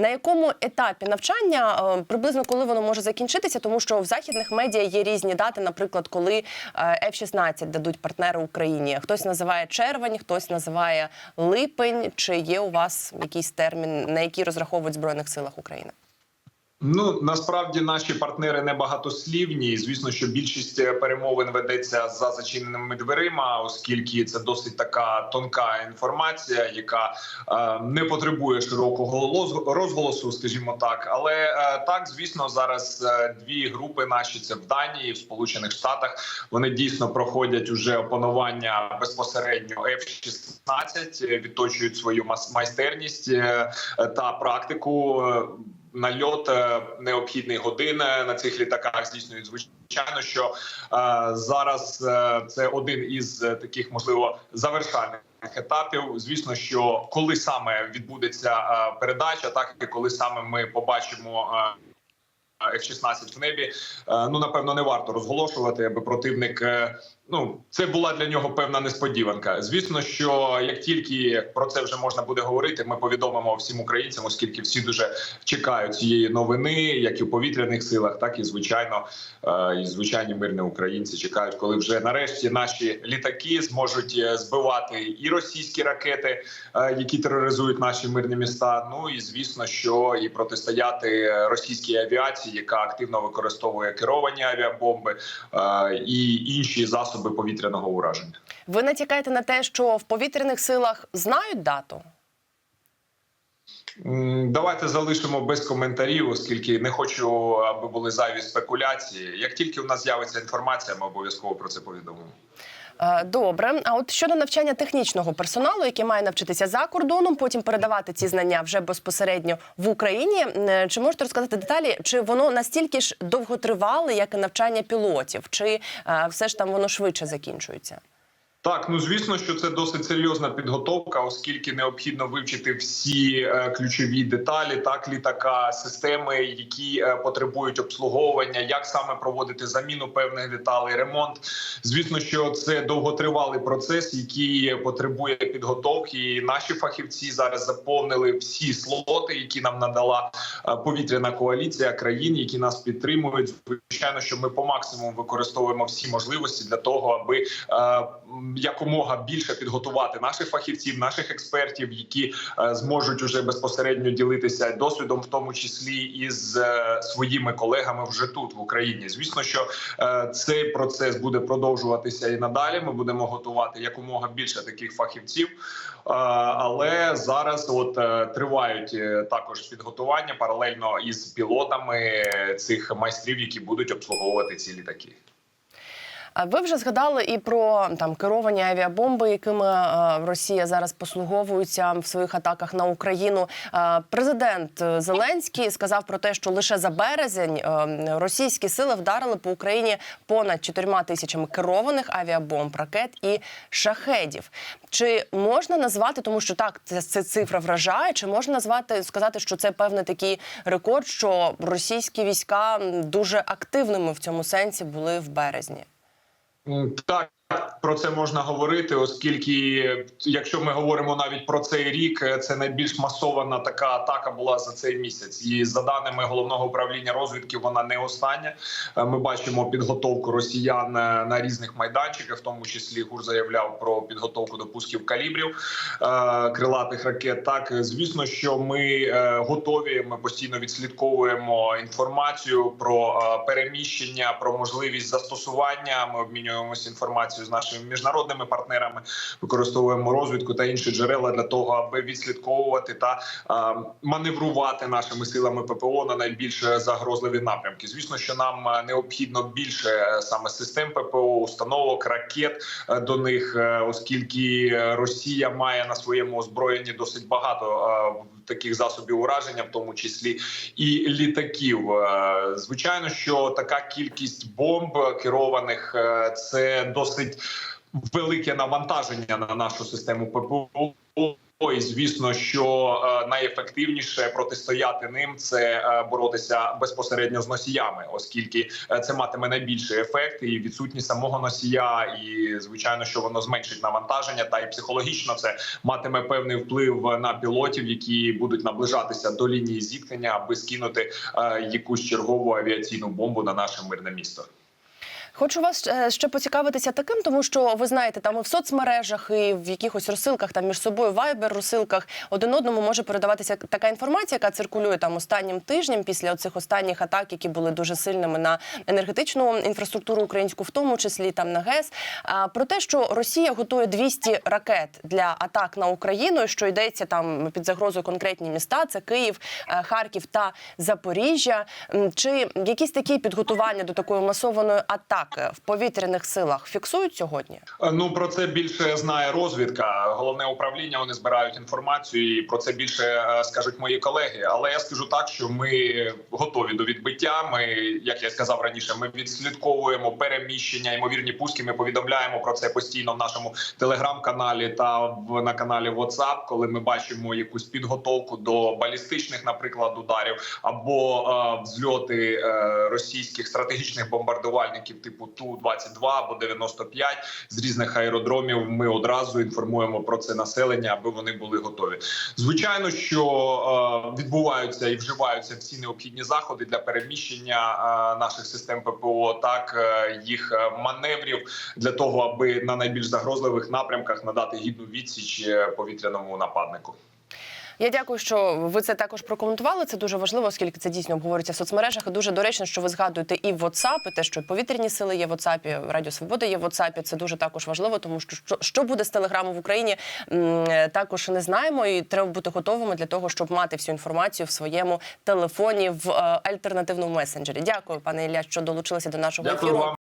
На якому етапі навчання е, приблизно коли воно може закінчитися? Тому що в західних медіа є різні дати, наприклад, коли е, F-16 дадуть партнери Україні. Хтось називає червень, хтось називає липень. Чи є у вас якийсь термін, на який розраховують в збройних силах України? Ну насправді наші партнери небагатослівні. І, Звісно, що більшість е, перемовин ведеться за зачиненими дверима, оскільки це досить така тонка інформація, яка е, не потребує широкого розголосу, скажімо так. Але е, так, звісно, зараз е, дві групи наші це в Данії, в Сполучених Штатах. Вони дійсно проходять уже опанування безпосередньо F-16, е, відточують свою майстерність та практику. Нальот необхідний години на цих літаках здійснюють звичайно, що е, зараз е, це один із е, таких можливо завершальних етапів. Звісно, що коли саме відбудеться е, передача, так і коли саме ми побачимо. е, F-16 в небі, ну напевно не варто розголошувати, аби противник. е, Ну, це була для нього певна несподіванка. Звісно, що як тільки про це вже можна буде говорити, ми повідомимо всім українцям, оскільки всі дуже чекають цієї новини, як і в повітряних силах, так і звичайно, е, і звичайні мирні українці чекають, коли вже нарешті наші літаки зможуть е, збивати і російські ракети, які тероризують наші мирні міста. Ну і звісно, що і протистояти російській авіації, яка активно використовує керовані авіабомби е, і інші засоби повітряного ураження. Ви натякаєте на те, що в повітряних силах знають дату? Давайте залишимо без коментарів, оскільки не хочу, аби були зайві спекуляції. Як тільки в нас з'явиться інформація, ми обов'язково про це повідомимо. Е, Добре, а от щодо навчання технічного персоналу, який має навчитися за кордоном, потім передавати ці знання вже безпосередньо в Україні. е, Чи можете розказати деталі, чи воно настільки ж довготривале, як і навчання пілотів, чи е, все ж там воно швидше закінчується? Так, ну звісно, що це досить серйозна підготовка, оскільки необхідно вивчити всі е, ключові деталі, так літака, системи, які е, потребують обслуговування, як саме проводити заміну певних деталей, ремонт. Звісно, що це довготривалий процес, який потребує підготовки. І наші фахівці зараз заповнили всі слоти, які нам надала е, повітряна коаліція країн, які нас підтримують. Звичайно, що ми по максимуму використовуємо всі можливості для того, аби е, якомога більше підготувати наших фахівців, наших експертів, які е, зможуть уже безпосередньо ділитися досвідом, в тому числі із е, своїми колегами вже тут в Україні. Звісно, що е, цей процес буде продовжуватися і надалі. Ми будемо готувати якомога більше таких фахівців. Але зараз от тривають також підготування паралельно із пілотами цих майстрів, які будуть обслуговувати ці літаки. Ви вже згадали і про там керовані авіабомби, якими е, Росія зараз послуговується в своїх атаках на Україну. Е, Президент е, Зеленський сказав про те, що лише за березень російські сили вдарили по Україні понад чотирма тисячами керованих авіабомб, ракет і шахедів. Чи можна назвати, тому що так це цифра вражає, чи можна назвати сказати, що це певний такий рекорд, що російські війська дуже активними в цьому сенсі були в березні? Так. Про це можна говорити, оскільки, якщо ми говоримо навіть про цей рік, е, це найбільш масована така атака була за цей місяць. І за даними головного управління розвідки, вона не остання. Е, Ми бачимо підготовку росіян е, на різних майданчиках, в тому числі ГУР заявляв про підготовку до пусків калібрів крилатих ракет. Так, звісно, що ми готові. Ми постійно відслідковуємо інформацію про переміщення, про можливість застосування. Ми обмінюємося інформацією з нашими міжнародними партнерами, використовуємо розвідку та інші джерела для того, аби відслідковувати та маневрувати нашими силами ППО на найбільш загрозливі напрямки. Звісно, що нам необхідно більше е, саме систем ППО, установок, ракет е, до них, е, оскільки Росія має на своєму озброєнні досить багато. Таких засобів ураження, в тому числі і літаків. Е, Звичайно, що така кількість бомб керованих е, це досить велике навантаження на нашу систему ППО. І звісно, що е, найефективніше протистояти ним це е, боротися безпосередньо з носіями, оскільки е, це матиме найбільший ефект і відсутність самого носія, і звичайно, що воно зменшить навантаження, та і психологічно це матиме певний вплив на пілотів, які будуть наближатися до лінії зіткнення, аби скинути якусь чергову авіаційну бомбу на наше мирне місто. Хочу вас е, ще поцікавитися таким, тому що ви знаєте, там і в соцмережах, і в якихось розсилках там між собою вайбер розсилках один одному може передаватися така інформація, яка циркулює там останнім тижнем після оцих останніх атак, які були дуже сильними на енергетичну інфраструктуру українську, в тому числі там на ГЕС. А, про те, що Росія готує 200 ракет для атак на Україну, що йдеться там під загрозою конкретні міста: це Київ, е, Харків та Запоріжжя. Чи якісь такі підготування до такої масованої атаки в повітряних силах фіксують сьогодні? Е, Ну про це більше знає розвідка. Головне управління вони збирають інформацію. і Про це більше е, скажуть мої колеги. Але я скажу так, що ми готові до відбиття. Ми, як я сказав раніше, ми відслідковуємо переміщення, ймовірні пуски. Ми повідомляємо про це постійно в нашому телеграм-каналі та на каналі WhatsApp, коли ми бачимо якусь підготовку до балістичних, наприклад, ударів або е, взльоти е, російських стратегічних бомбардувальників типу ту 22 або 95 з різних аеродромів. Ми одразу інформуємо про це населення, аби вони були готові. Звичайно, що е, відбуваються і вживаються всі необхідні заходи для переміщення е, наших систем ППО, так е, їх маневрів для того, аби на найбільш загрозливих напрямках надати гідну відсіч повітряному нападнику. Я дякую, що ви це також прокоментували. Це дуже важливо, оскільки це дійсно обговорюється в соцмережах. І дуже доречно, що ви згадуєте і в WhatsApp, і те, що повітряні сили є в WhatsApp, Радіо Свобода є в WhatsApp. Це дуже також важливо, тому що що, буде з телеграмом в Україні, також не знаємо. І треба бути готовими для того, щоб мати всю інформацію в своєму телефоні в е, альтернативному месенджері. Дякую, пане Ілля, що долучилися до нашого Дякую ефіру. вам.